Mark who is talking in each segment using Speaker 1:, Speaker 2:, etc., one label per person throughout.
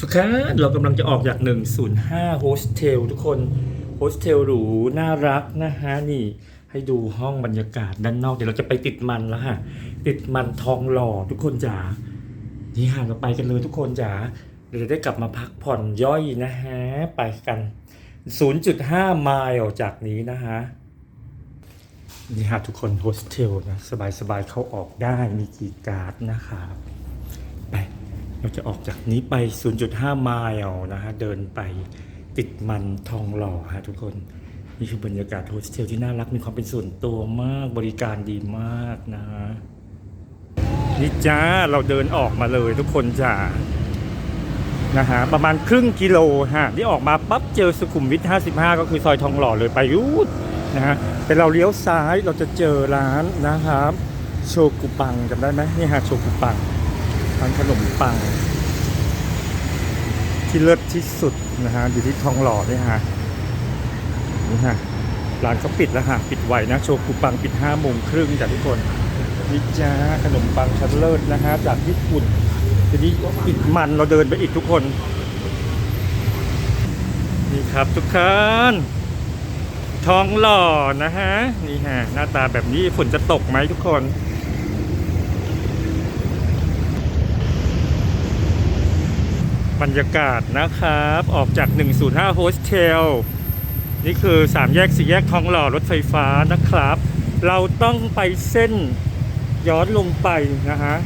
Speaker 1: ทุกท่านเรากำลังจะออกจาก 105โฮสเทลทุกคนโฮสเทลหรูน่ารักนะฮะนี่ ให้ดูห้องบรรยากาศด้านนอกเดี๋ยวเราจะไปติดมันแล้วฮะติดมันทองหล่อทุกคนจ๋านี่ฮะเราไปกันเลยทุกคนจ๋าเดี๋ยวจะได้กลับมาพักผ่อนย่อยนะฮะไปกัน 0.5 ไมล์จากนี้นะฮะนี่ฮะทุกคนโฮสเทลนะสบายๆเข้าออกได้มีกีย์การ์ดนะครับ เราจะออกจากนี้ไป 0.5 ไมล์นะฮะ เดินไปติดมันทองหล่อฮะทุกคน นี่คือบรรยากาศโฮสเทลที่น่ารักมีความเป็นส่วนตัวมากบริการดีมากนะฮะ นี่จ้าเราเดินออกมาเลยทุกคนจ้านะฮะประมาณครึ่งกิโลฮะที่ออกมาปั๊บเจอสุขุมวิท 55 ก็คือซอยทองหล่อเลยไปยุดนะฮะเป็นเราเลี้ยวซ้ายเราจะเจอร้านนะครับ โชกุปังจำได้ไหมนี่ฮะโชกุปัง ร้านขนมปัง ที่เลิศที่สุดนะฮะอยู่ที่ทองหล่อนี่ฮะนี่ฮะร้านเขาปิดแล้วฮะปิดไวนะโชกุปังปิด5โมงครึ่งจ้ะทุกคนนี่จ้าขนมปังชั้นเลิศนะฮะจากญี่ปุ่นทีนี้อีกมันเราเดินไปอีกทุกคนนี่ครับทุกคนทองหล่อนะฮะนี่ฮะหน้าตาแบบนี้ฝนจะตกไหมทุกคน บรรยากาศนะครับ ออกจาก 105โฮสเทลนี่คือ 3 แยก 4 แยกทองหล่อรถไฟฟ้านะครับ เราต้องไปเส้นย้อนลงไปนะฮะ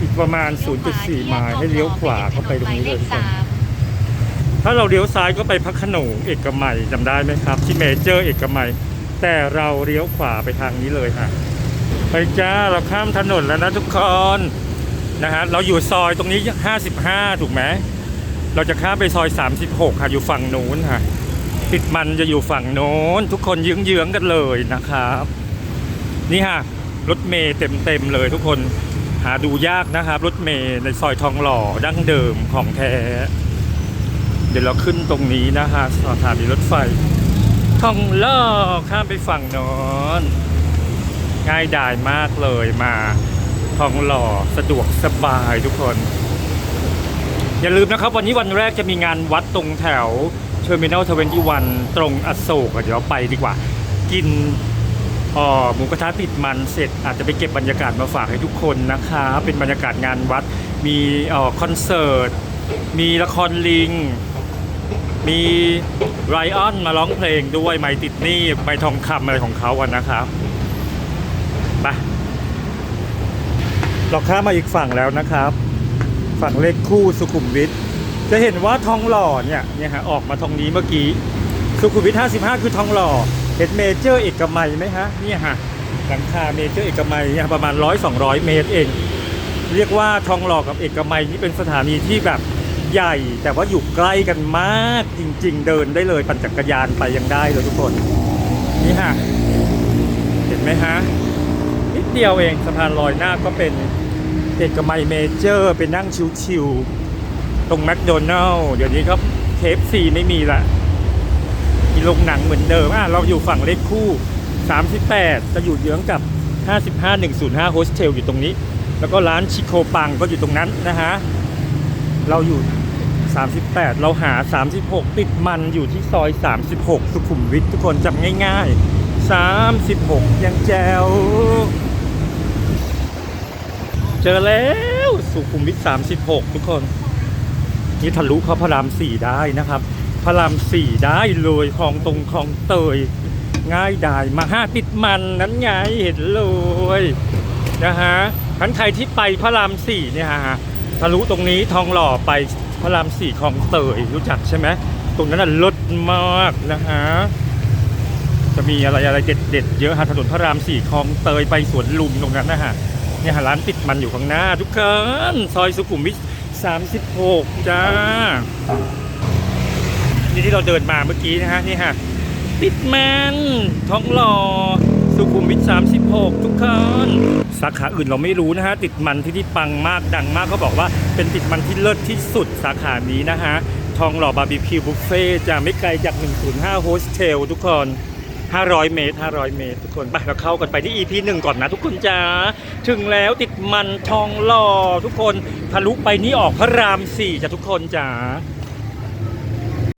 Speaker 1: อีกประมาณ 0.4ไมล์ให้เลี้ยวขวาเข้าไปตรงนี้เลยทุกคนถ้าเราเลี้ยวซ้ายก็ไปพักขนงเอกมัยจำได้ไหมครับ ที่เมเจอร์เอกมัย แต่เราเลี้ยวขวาไปทางนี้เลยค่ะไปจ้าเราข้ามถนนแล้วนะทุกคน นะฮะเราอยู่ซอยตรงนี้ 55 ถูกไหมเราจะข้ามไปซอย 36 ค่ะอยู่ฝั่งนู้นค่ะติดมันจะอยู่ฝั่งโน้น ทุกคนเยื้องๆกันเลยนะครับ นี่ฮะรถเมย์เต็มๆเลยทุกคนหาดูยากนะครับ รถเมย์ในซอยทองหล่อดั้งเดิมของแท้ เดี๋ยวเราขึ้นตรงนี้นะฮะสถานีรถไฟ ทองหล่อข้ามไปฝั่งโน้นง่ายดายมากเลยมา ทองหล่อสะดวกสบายทุกคน อย่าลืมนะครับ วันนี้วันแรกจะมีงานวัดตรงแถวเทอร์มินอลทเวนตี้วันตรงอโศกเดี๋ยวไปดีกว่า กินออหมูกระทะติดมันเสร็จอาจจะไปเก็บบรรยากาศมาฝากให้ทุกคนนะคะ เป็นบรรยากาศงานวัดมีออคอนเสิร์ต มีละครลิง มีไรอันมาร้องเพลงด้วยไมติดนี่ไมทองคำอะไรของเขาอะนะครับไป เราข้ามมาอีกฝั่งแล้วนะครับ ฝั่งเลขคู่สุขุมวิทจะเห็นว่าทองหล่อเนี่ยเนี่ยฮะออกมาทางนี้เมื่อกี้ สุขุมวิท55 คือทองหล่อเห็นเมเจอร์เอกมัยไหมฮะเนี่ยฮะหลังคาเมเจอร์เอกมัยเนี่ยประมาณ 100-200 เมตรเอง เรียกว่าทองหล่อกับเอกมัยนี่เป็นสถานีที่แบบใหญ่ แต่ว่าอยู่ใกล้กันมากจริง ๆ เดินได้เลยปั่นจักรยานไปยังได้เลยทุกคน นี่ฮะเห็นไหมฮะนิดเดียวเองสะพานลอยหน้าก็เป็น เอกมัยเมเจอร์ไปนั่งชิวๆตรงแมคโดนัลล์เดี๋ยวนี้ครับเคฟซีไม่มีละมีโรงหนังเหมือนเดิมอะเราอยู่ฝั่งเลขคู่ 38 จะอยู่เยื้องกับ 55 105 โฮสเทลอยู่ตรงนี้ แล้วก็ร้านชิโคปังก็อยู่ตรงนั้นนะฮะ เราอยู่ 38 เราหา 36 ติดมันอยู่ที่ซอย 36 สุขุมวิททุกคนจำง่าย ๆ 36 ยังแจว เจอแล้วสุขุมวิท36 ทุกคน นี่ทะลุเข้าพระราม4ได้นะครับ พระราม4ได้เลยคลองตรงคลองเตย ง่ายดายมาห้าติดมันนั้นไงเห็นเลยนะฮะทันใครที่ไปพระราม4เนี่ยฮะทะลุตรงนี้ทองหล่อไปพระราม4คลองเตยรู้จักใช่ไหมตรงนั้นน่ะลดมากนะฮะจะมีอะไรอะไรเด็ดเด็ดๆเยอะฮะถนนพระราม4คลองเตยไปสวนลุมตรงนั้นนะฮะ เนี่ยฮะร้านติดมันอยู่ข้างหน้า ทุกคนซอยสุขุมวิท36 จ้า นี่ที่เราเดินมาเมื่อกี้นะฮะนี่ฮะติดมันทองหล่อสุขุมวิท36 ทุกคนสาขาอื่นเราไม่รู้นะฮะ ติดมันที่ที่ปังมากดังมากเขาบอกว่าเป็นติดมันที่เลิศที่สุดสาขานี้นะฮะทองหล่อบาร์บีคิวบุฟเฟ่จะไม่ไกลจาก 105 โฮสเทลทุกคน 500 เมตร 500 เมตร ทุกคนไปเราเข้ากันไปที่ EP 1ก่อนนะ ทุกคนจ้าถึงแล้วติดมันทองหล่อทุกคนทะลุไปนี่ออกพระราม4จ้ะทุกคนจ้า